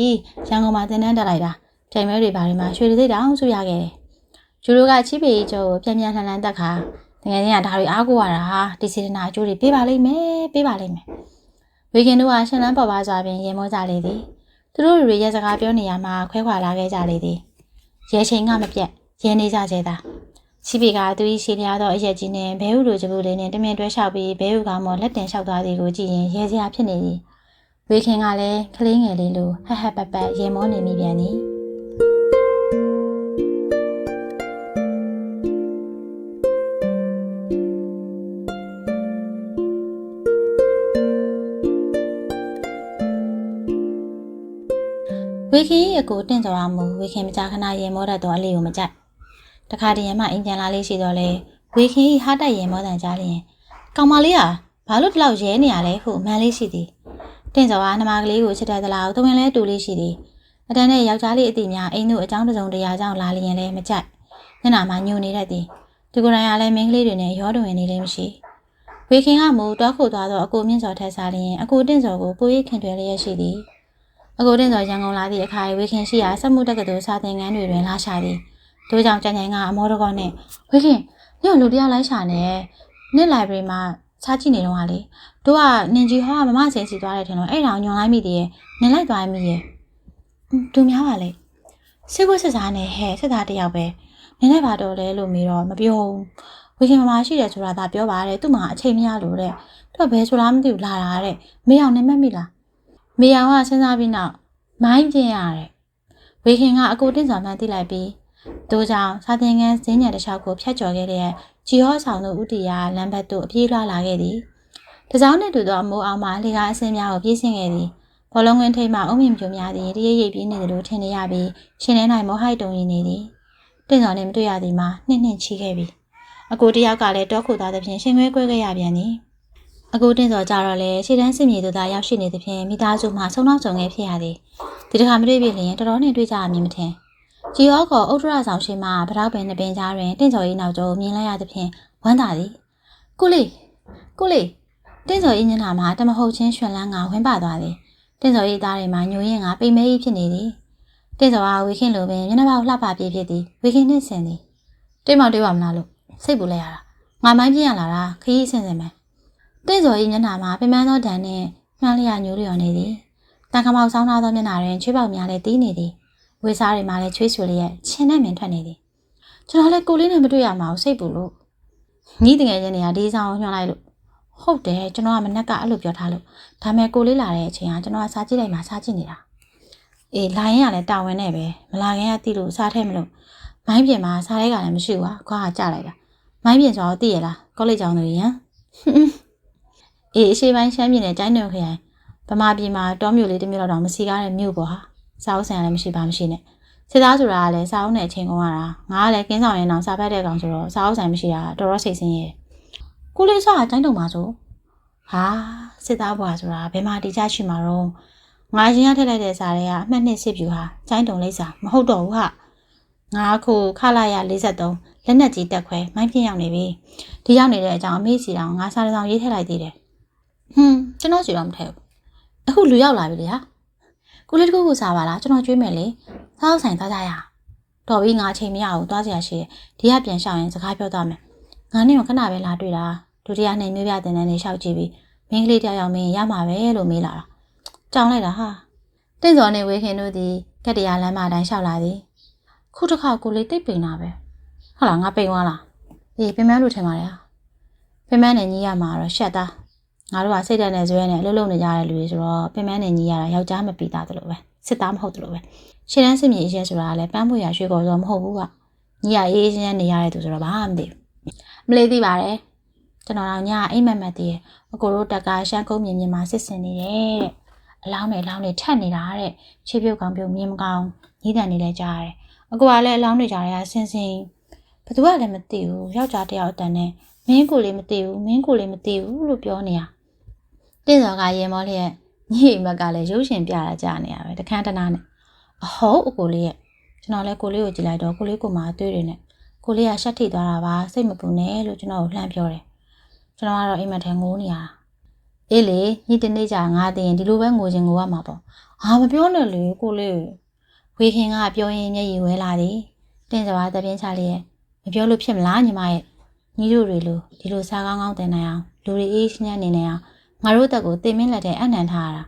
ရန်ကုန်မှာတင်းနှန်းတက်လိုက်တာပြိုင်ပွဲတွေဘာတွေမှာရွှေတသိက်တောင်ဆိုရခဲ့တယ်ဂျူရိုကချီပေကြီးကြောကိုပြန်ပြန်လှန်လှန်တက်ခါတကယ်ချင်းကဒါတွေအားကိုးရတာဟာဒီစေတနာအကျိုးတွေပေးပါလိမ့်မယ်ပေးပါလိမ့်မယ်ဝေခင်တို့ကရှင်လန်းပေါ်ပါစွာပင်ရေမောကြလေသည်သူတို့တွေရဲစကားပြောနေရမှာခွဲခွာလာခဲ့ကြလေသည်ရဲချိန်ကမပြတ်ရဲနေကြစေတာချီပီကသူ၏ရှေးလျားသောအရက်ကြီးနှင့်ဘဲဥလိုကြဘူးလေးနှင့်တမင်တွဲလျှောက်ပြီးဘဲဥကောင်မော်လက်တင်လျှောက်သွားသည်ကိုကြည့်ရင်ရဲစရာဖြစ်နေသည် ဝေခင်ကလည်းကလေးငယ်လေးလိုဟဟပပရေမောနေမိပြန်သည်ဝေခင်ရဲ့အကိုတင့်တော်အောင်မူဝေခင်မကြခဏရေမောတတ်သောအလေးကိုမကြိုက်တခါတည်းမှအင်ဂျင်လာလေးရှိတော့လေဝေခင်ဟားတိုက်ရေမောတန်ကြားလျင်ကောင်မလေးဟာဘာလို့ဒီလောက်ရဲနေရလဲဟုအမှန်လေးရှိသည် တင့်တော်ကနှမကလေးကိုချစ်တဲ့သလားတဝင်လဲတူလေးရှိသည်အတန်းနဲ့ယောက်ျားလေးအတိများအိမ်တို့အကြောင်းတစုံတရာကြောင့်လာလျင်လည်းမကြိုက်ညနာမှညိုနေတတ်သည်ဒီကိုယ်တိုင်ကလည်းမင်းကလေးတွေနဲ့ရောတွင်နေလေးမရှိဝေခင်ကမူတွားခုသွားသောအကိုမြင့်စော်ထက်စားလျင်အကိုတင့်စော်ကိုကိုရိတ်ခင်တွယ်လျက်ရှိသည်အကိုတင်စော်ရန်ကုန်လာသည့်အခါဝေခင်ရှိရာစက်မှုတက္ကသိုလ်စာသင်ခန်းတွေတွင်လာရှာသည်။တို့ကြောင့်ကြံကြံကအမောတကောနဲ့ဝေခင်ညလူတယောက်လိုက်ရှာနေ။နေ့ library မှာ စစားကြည့်နေတော့ကလေတို့ကနင်ကြီးဟောကမမစင်စီသွားတယ်ထင်လို့အဲ့ဒါကိုညွန်လိုက်မိသေးရဲ့နင်လိုက်သွားမိရဲ့သူများပါလေစစ်ကိုစစ်စားနေဟဲ့စစ်သားတယောက်ပဲနင်လည်းပါတော့လဲလို့မေးတော့မပြောဘူးဝေခင်မမရှိတယ်ဆိုတာဒါပြောပါတယ်သူ့မှာအချိန်မရလို့တဲ့သူကဘယ်ဆိုလားမသိဘူးလာတာတဲ့မေအောင်နေမက်မိလားမေအောင်ကစဉ်းစားပြီးနောက်မိုင်းပြင်းရတယ်ဝေခင်ကအကိုတင်းဆောင်မှန်းသိလိုက်ပြီးတို့ကြောင့်စာသင်ခန်းဈဉ္ညာတစ်လျှောက်ကိုဖျက်ကျော်ခဲ့တဲ့ ဂျီဟောဆောင်တို့ဥတီယာလမ်းဘက်သို့အပြေးလွှာလာခဲ့သည်။တစောင်းနဲ့တူသောအမိုးအောင်မှလေကားအစင်းများကိုပြေးဆင်းခဲ့သည်။ဘောလုံးဝင်းထိပ်မှအုံမြင့်ပြိုများသည်တရရိပ်ပြေးနေသလိုထင်နေရပြီးရှင်ထဲ၌မောဟိုက်တုံရင်နေသည်။တင့်တော်နှင့်မတွေ့ရသည်မှာနှင့်နှင့်ချီခဲ့ပြီ။အကိုတယောက်ကလည်းတောခုသားသဖြင့်ရှင်ခွဲကွဲခဲ့ရပြန်သည်။အကိုတင့်တော်ကြတော့လေခြေတန်းစစ်မြေတို့သာရောက်ရှိနေသဖြင့်မိသားစုမှဆုံနောက်ဆုံငယ်ဖြစ်ရသည်။ဒီတစ်ခါမတွေ့ပြီလျင်တော်တော်နှင့်တွေ့ကြရမည်မထင်။ ဂျီဟောကောအုတ်ထရဆောင်ရှိမှဗတောက်ပင်နှပင်ကြားတွင်တင့်ကျော်၏နောက်ကျောမြင်လိုက်ရသဖြင့်ဝမ်းသာသည်ကိုလေးကိုလေးတင့်စော်၏ညနာမှာတမဟုတ်ချင်းရွှင်လန်းကဝင်းပါသွားသည်တင့်စော်၏သားတွေမှာညိုရင်ကပိမဲ၏ဖြစ်နေသည်တင့်စော်ကဝေခင်လိုပင်မျက်နှာပေါက်လှပပြေးဖြစ်သည်ဝေခင်နှင့်ဆင်သည်တိတ်မောင်တေးပါမလားလို့စိတ်ပူလိုက်ရတာငါမိုင်းပြင်းရလာတာခရီးဆင်ဆင်ပဲတင့်စော်၏မျက်နှာမှာပင်ပန်းသောဒဏ်နှင့်မှန်းလျက်ညိုလျော်နေသည်တန်ခမောက်ဆောင်းထားသောမျက်နှာတွင်ချွေးပေါက်များလည်းတီးနေသည် ဝေစားတွေမှာလည်းချွေးဆူလျက်ချင်းနဲ့မြင်ထွက်နေသည်ကျွန်တော်လည်းကိုလေးနဲ့မတွေ့ရမှာကိုစိတ်ပူလို့ညီတငယ်ချင်းတွေကဒီဆောင်ကိုညွှန်လိုက်လို့ဟုတ်တယ်ကျွန်တော်ကမနက်ကအဲ့လိုပြောထားလို့ဒါမဲ့ကိုလေးလာတဲ့အချိန်ကကျွန်တော်ကစားကြည့်လိုက်မှစားကြည့်နေတာအေးလာရင်ကလည်းတာဝန်နဲ့ပဲမလာခင်ကတိလို့စားထဲမလို့မိုင်းပြင်မှာစားတဲ့ကလည်းမရှိဘူးကွာခွာကကြလိုက်တာမိုင်းပြင်ဆိုတော့သိရလားကောလိပ်ကျောင်းသူရန်အေးအရှိပိုင်းရှမ်းပြည်နယ်ကျိုင်းတွင်ခရိုင်ဗမာပြည်မှာတောမြို့လေးတစ်မြို့တော့မစီကားတဲ့မြို့ပေါ်ဟာ စားအုပ်ဆိုင်လည်းမရှိပါမရှိနဲ့စစ်သားဆိုတာကလည်းစားအုပ်နဲ့အချိန်ကုန်ရတာငါကလည်းကင်းဆောင်ရင်တော့စားဖက်တဲ့ကောင်ဆိုတော့စားအုပ်ဆိုင်မရှိတာတော်တော်စိတ်ဆင်းရဲကိုလေးစားကကျိုင်းတုံပါဆိုဟာစစ်သားဘွားဆိုတာဘယ်မှာတည်ကြရှိမှာတော့ငါရင်ရထက်လိုက်တဲ့စားတွေကအမှတ်နှစ်စစ်ပြူဟာကျိုင်းတုံလိမ့်စာမဟုတ်တော့ဘူးဟာငါခုခလာရ43လက်နက်ကြီးတက်ခွဲမိုင်းပြင်းရောက်နေပြီဒီရောက်နေတဲ့အကြောင်းအမေးစီတောင်ငါစားတဲ့ဆောင်ရေးထည့်လိုက်သေးတယ်ဟွန်းကျွန်တော်စီတော့မထည့်ဘူးအခုလူရောက်လာပြီလေဟာ ကိုလေးတကူကိုစားပါလားကျွန်တော်ကြွေးမယ်လေစားအောင်ဆိုင်သွားကြရအောင်တော်ပြီငါအချိန်မရဘူးသွားစရာရှိတယ်ဒီကပြန်ရှောင်ရင်စကားပြောသွားမယ်ငါနဲ့ခဏပဲလာတွေ့တာဒုတိယနှိမ်မျိုးပြတင်တဲ့နေလျှောက်ကြည့်ပြီးမင်းကလေးတယောက်ယောက်မင်းရမှာပဲလို့မေးလာတာကြောင်လိုက်တာဟာတင့်စော်နဲ့ဝေခင်တို့ဒီကက်တရာလမ်းမတိုင်းလျှောက်လာသည်ခုတစ်ခါကိုလေးတိတ်ပိန်တာပဲဟုတ်လားငါပိန်သွားလားအေးပင်မလို့ထင်ပါလေပင်မနဲ့ညီးရမှာတော့ရှက်သား ငါတို့ကစိတ်ဓာတ်နဲ့ဇွဲနဲ့အလုပ်လုပ်နေကြတဲ့လူတွေဆိုတော့ပင်မနဲ့ညီးရတာယောက်ျားမပီတာတလို့ပဲစစ်သားမဟုတ်တလို့ပဲရှင်းတန်းစစ်မြေအရက်ဆိုတာကလည်းပန်းပွေရရွှေကော်ဆိုတော့မဟုတ်ဘူးကညီရအေးရှင်းနေရတဲ့သူဆိုတော့ဘာမှမသိဘူးမလေးသိပါတယ်ကျွန်တော်တော့ညအိမ်မက်မက်တည်းအကိုတို့တက်ကရှမ်းကုန်းမြင်မြင်မှာစစ်စင်နေတယ်တဲ့အလောင်းတွေအလောင်းတွေထက်နေတာတဲ့ခြေပြုတ်ကောင်ပြုတ်မြင်မကောင်းညီးတန်နေလဲကြားရတယ်အကိုကလည်းအလောင်းတွေကြားရဆင်းဆင်းဘသူကလည်းမသိဘူးယောက်ျားတယောက်အတန်နဲ့မင်းကိုလေးမသိဘူးမင်းကိုလေးမသိဘူးလို့ပြောနေတာ တင့်စော်ကရေမောလျက်ညီအိမ်မက်ကလည်းရုပ်ရှင်ပြတာကြားနေရပဲတခန်းတနာနဲ့အဟုတ်အကိုလေးရဲ့ကျွန်တော်လည်းကိုလေးကိုကြည့်လိုက်တော့ကိုလေးကိုမှအသွေးတွေနဲ့ကိုလေးကရှက်ထိသွားတာပါစိတ်မပူနဲ့လို့ကျွန်တော်ကိုလှမ်းပြောတယ်ကျွန်တော်ကတော့အိမ်မက်ထဲငိုးနေရတာအေးလေညတနေ့ကျငါသိရင်ဒီလိုပဲငိုချင်ငိုရမှာပေါ့အာမပြောနဲ့လေကိုလေးဝေခင်ကပြောရင်မျက်ရည်ဝဲလာသည်တင်စပါတပြင်းချလေးရဲ့မပြောလို့ဖြစ်မလားညီမရဲ့ညီတို့တွေလိုဒီလိုစားကောင်းကောင်းတင်နိုင်အောင်လူတွေအေးရှင်းနေနေအောင် ငါတို့တက်ကိုတင်မင်းလက်ထဲအနံ့ထားရတာ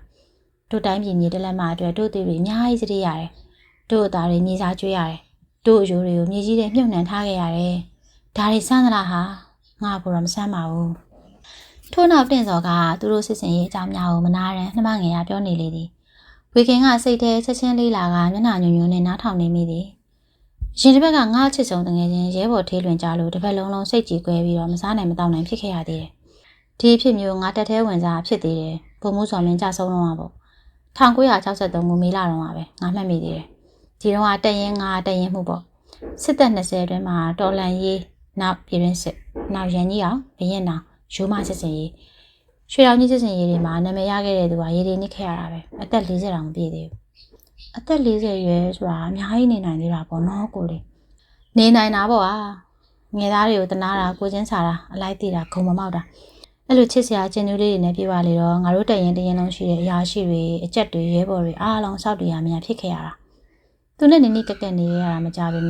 တို့တိုင်းပြည်မြေတလက်မအတွက်တို့တွေအများကြီးစည်ရတယ်တို့အသားတွေမြေစားကျွေးရတယ်တို့အယိုးတွေကိုမြေကြီးထဲမြုပ်နှံထားခဲ့ရတယ်ဒါတွေစမ်းသလားဟာငါဘောရမစမ်းပါဘူးထို့နောက်တင်စော်ကသူတို့စစ်စင်ရေးအကြောင်းများကိုမနာရန်နှမငယ်ရပြောနေလေသည်ဝေခင်ကစိတ်ထဲချက်ချင်းလေးလာကမျက်နှာညွံညွံနဲ့နားထောင်နေမိသည်ရင်တစ်ဘက်ကငါ့ချစ်ဆုံးတငယ်ချင်းရဲဘော်ထေးလွင်ကြလို့တစ်ဖက်လုံးလုံးစိတ်ကြည်ကွဲပြီးတော့မစားနိုင်မတော့နိုင်ဖြစ်ခဲ့ရသေးတယ် ဒီအဖြစ်မျိုးငါတက်သေးဝင်စားဖြစ်သေးတယ်ဘုံမှုစော်မင်းကြဆုံးတော့မှာပေါ့1963ခုမေလတော့မှာပဲငါမှတ်မိသေးတယ်ဒီတော့ကတရင်ငါတရင်မှုပေါ့စစ်သက်20အတွင်းမှာတော်လန်ရေးနောက်ပြည်ရင်းစစ်နောက်ရန်ကြီးအောင်ဘရင်နောင်ရိုးမစစ်စင်ရေးရွှေတောင်ကြီးစစ်စင်ရေးတွေမှာနာမည်ရခဲ့တဲ့သူကရေဒီနစ်ခဲ့ရတာပဲအသက်40တောင်ပြည့်သေးဘူးအသက်40ရွယ်ဆိုတာအများကြီးနေနိုင်သေးတာပေါ့နော်ကိုလေးနေနိုင်တာပေါ့ဟာငယ်သားတွေကိုတနာတာကိုချင်းစားတာအလိုက်တည်တာဂုံမမောက်တာ အဲ့လိုချစ်စရာကျင်သူလေးတွေနဲ့ပြပါလေတော့ငါတို့တရင်တရင်လုံးရှိတဲ့အရာရှိတွေအကြက်တွေရဲဘော်တွေအားလုံးစောက်တရားများဖြစ်ခဲ့ရတာသူနဲ့နေနေကက်ကက်နေရတာမကြပါပဲ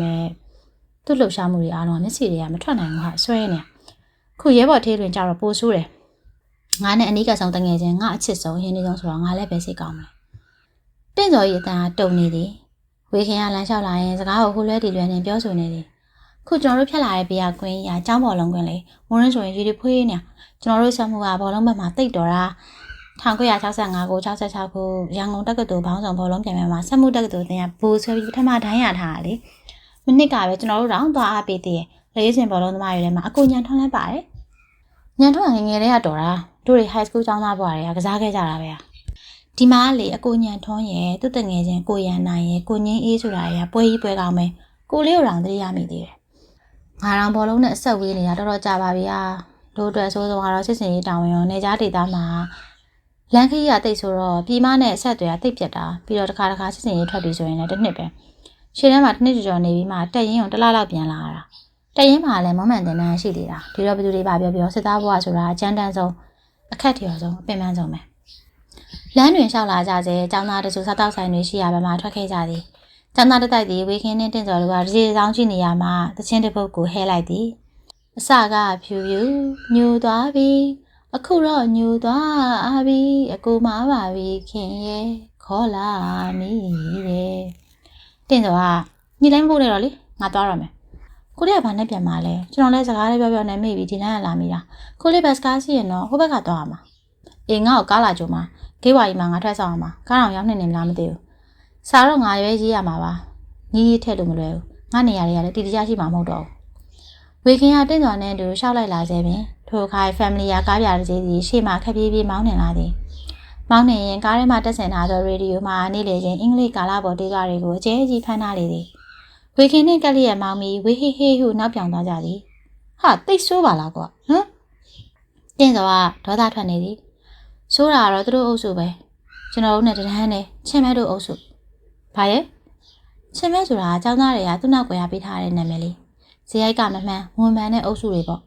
သူ့လှုပ်ရှားမှုတွေအားလုံးမျက်စိတွေကမထွက်နိုင်ဘူးဟာဆွဲနေခုရဲဘော်သေးတွင်ကြတော့ပိုဆိုးတယ်ငါနဲ့အနီးကဆုံးတငယ်ချင်းငါအချစ်ဆုံးရင်းနှီးဆုံးဆိုတော့ငါလည်းပဲစိတ်ကောင်းမလဲတင့်စော်ကြီးအတန်တုံနေသည်ဝေခင်ကလမ်းလျှောက်လာရင်စကားကိုဟိုလွဲဒီလွဲနဲ့ပြောဆိုနေသည် ခုကျွန်တော်တို့ဖြတ်လာတဲ့ဘေးကကွင်းရာចောင်းဘော်လုံးကွင်းလေမွန်းရင်းဆိုရင်ရေတွေဖွေးနေကျွန်တော်တို့ဆက်မှုကဘော်လုံးဘက်မှာတိတ်တော်တာ1965ကို66ကိုရန်ကုန်တက္ကသိုလ်ဘောင်းဆောင်ဘောလုံးပြန်ပြန်မှာဆက်မှုတက္ကသိုလ်တင်ကဘူဆွဲပြီးပထမဒိုင်းရထားတာလေမနစ်ကပဲကျွန်တော်တို့တောင်သွားအားပေးသေးတယ်လေးစင်ဘောလုံးသမားတွေထဲမှာအကိုညံထွန်းလိုက်ပါတယ်ညံထွန်းကငယ်ငယ်လေးကတော်တာတို့တွေ high school ကျောင်းသားဘွားတွေကကစားခဲ့ကြတာပဲဒီမှာလေအကိုညံထွန်းရဲ့သူ့တငယ်ချင်းကိုရန်နိုင်ရဲ့ကိုငင်းအေးဆိုတာတွေကပွဲကြီးပွဲကောင်းပဲကိုလေးကိုတောင်သတိရမိသေးတယ် ငါတောင်ဘောလုံးနဲ့အဆက်ဝေးနေတာတော်တော်ကြာပါပြီဟာတို့အတွက်အဆိုးဆုံးကတော့စစ်စင်ရေးတာဝန်ရောနေကြားဒေသမှာလန်ခရီးကတိတ်ဆိုတော့ပြည်မနဲ့အဆက်အသွယ်ကတိတ်ပြတ်တာပြီးတော့တစ်ခါတစ်ခါစစ်စင်ရေးထွက်ပြီးဆိုရင်လည်းတစ်နှစ်ပဲရှေ့ထဲမှာတစ်နှစ်ကျော်နေပြီးမှတက်ရင်အောင်တစ်လလောက်ပြန်လာတာတက်ရင်မှာလည်းမမှန်တင်တန်းရှိသေးတာဒီတော့ဘယ်သူတွေပါပြောပြောစစ်သားဘွားဆိုတာအကျန်းတန်းဆုံးအခက်ထရော်ဆုံးအပင်ပန်းဆုံးပဲလမ်းတွင်လျှောက်လာကြစေចောင်းသားတချို့စားတောက်ဆိုင်တွေရှိရပါမှထွက်ခဲ့ကြသည် ចောင်းသားတစ်တိုက်သည်ဝေခင်းနှင်းတင်စော်တို့ကဒီစီဆောင်ကြည့်နေရမှတချင်းတစ်ပုတ်ကိုဟဲလိုက်သည်အစကဖြူဖြူညူသွားပြီအခုတော့ညူသွားပြီအကူမပါပြီခင်ရဲ့ခေါ်လာမိတဲ့တင်စော်ကညီလိုက်မဖို့နဲ့တော့လေငါသွားရမယ်ကိုလေးကဘာနဲ့ပြန်มาလဲကျွန်တော်လည်းစကားလေးပြောပြောနဲ့မေ့ပြီးဒီလမ်းကလာမိတာကိုလေးဘတ်စကားစီးရင်တော့ဟိုဘက်ကသွားရမှာအေးငါ့ကိုကားလာကြုံမှာဂိတ်ဝါကြီးမှာငါထွက်ဆောင်ရမှာကားအောင်ရောက်နေနေမလားမသိဘူး စားတော့ငါရွေးရေးရမှာပါညီးရေးထည့်လို့မလွယ်ဘူးငါနေရာတွေကလည်းတီတီကျရှိမှာမဟုတ်တော့ဘူးဝေခင်ကတင့်စွာနဲ့တူရှောက်လိုက်လာစေပင်ထိုအခါ family ကကားပြတဲ့စီရှေ့မှာခက်ပြေးပြေးမောင်းနေလာသည်မောင်းနေရင်ကားထဲမှာတက်ဆင်ထားသောရေဒီယိုမှာနေ့လေချင်းအင်္ဂလိပ်ကာလပေါ်တေးကားတွေကိုအကျဲကြီးဖမ်းထားလေသည်ဝေခင်နှင့်ကက်လျက်မောင်းပြီးဝေဟေဟေဟုနောက်ပြောင်သွားကြသည်ဟာတိတ်ဆိုးပါလားကွာဟမ်တင်းစောကဒေါသထွက်နေသည်ဆိုးတာကတော့သူတို့အုပ်စုပဲကျွန်တော်တို့နဲ့တန်းနဲ့ချင်းမဲတို့အုပ်စု ဘာရဲ့ချင်းမဲဆိုတာအเจ้าသားတွေကသူ့နောက်ကွယ်ရပေးထားတဲ့နာမည်လေးဇေယိုက်ကမမှန်ဝန်မှန်တဲ့အုပ်စုတွေပေါ့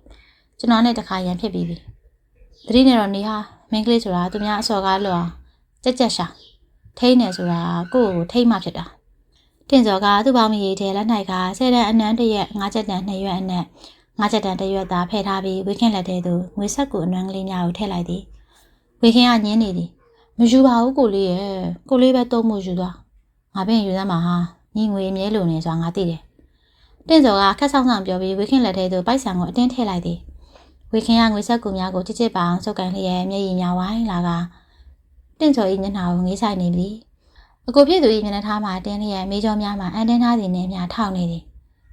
ကျွန်တော်နဲ့တခါရန်ဖြစ်ပြီးပြီတတိနဲ့တော့နေဟာမင်းကလေးဆိုတာသူများအစော်ကားလွန်ကြက်ကြက်ရှာထိနေဆိုတာကိုယ့်ကိုထိမှဖြစ်တာတင်စော်ကသူ့ပေါင်းမီရေးထဲလက်၌ကဆယ်တန်အနန်းတရက်ငါးချက်တန်နှစ်ရွက်အနက်ငါးချက်တန်တစ်ရွက်သာဖဲ့ထားပြီးဝေခင်းလက်ထဲသို့ငွေဆက်ကူအနွမ်းကလေးများကိုထည့်လိုက်သည်ဝေခင်းကညင်းနေသည်မယူပါဘူးကိုလေးရဲ့ကိုလေးပဲတုံးမှုယူသွား ငါပြင်ယူသမှာဟာညီငွေအမြဲလိုနေဆိုတာငါသိတယ်တင့်စော်ကခက်ဆောင်ဆောင်ပြောပြီးဝေခင်းလက်ထဲသို့ပိုက်ဆံကိုအတင်းထည့်လိုက်သည်ဝေခင်းကငွေဆက်ကူများကိုချစ်ချစ်ပါအောင်စုပ်ကန်လျက်မျက်ရည်များဝိုင်းလာကတင့်စော်၏မျက်နှာကိုငေးဆိုင်နေပြီအကိုဖြစ်သူ၏မျက်နှာထားမှာတင်းလျက်မေးကြောများမှာအန်တင်းထားသည်နှင့်များထောက်နေသည်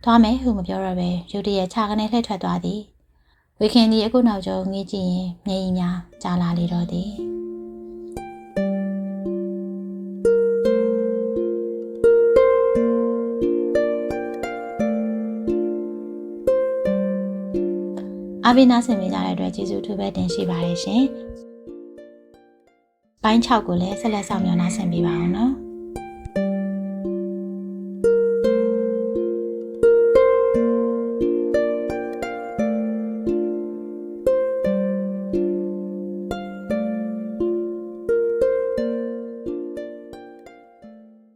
သွားမယ်ဟုမပြောတော့ပဲယူတရဲ့ခြာကနေလှည့်ထွက်သွားသည်ဝေခင်သည်အခုနောက်ကျောငေးကြည့်ရင်မျက်ရည်များကြာလာလေတော့သည် အဘိနာဆင်မိကြတဲ့အတွက်ကျေးဇူးထူးပဲတင်ရှိပါတယ်ရှင်။ပိုင်း6ကိုလည်းဆက်လက်ဆောင်မြော်နာဆင်ပေးပါအောင်နော်။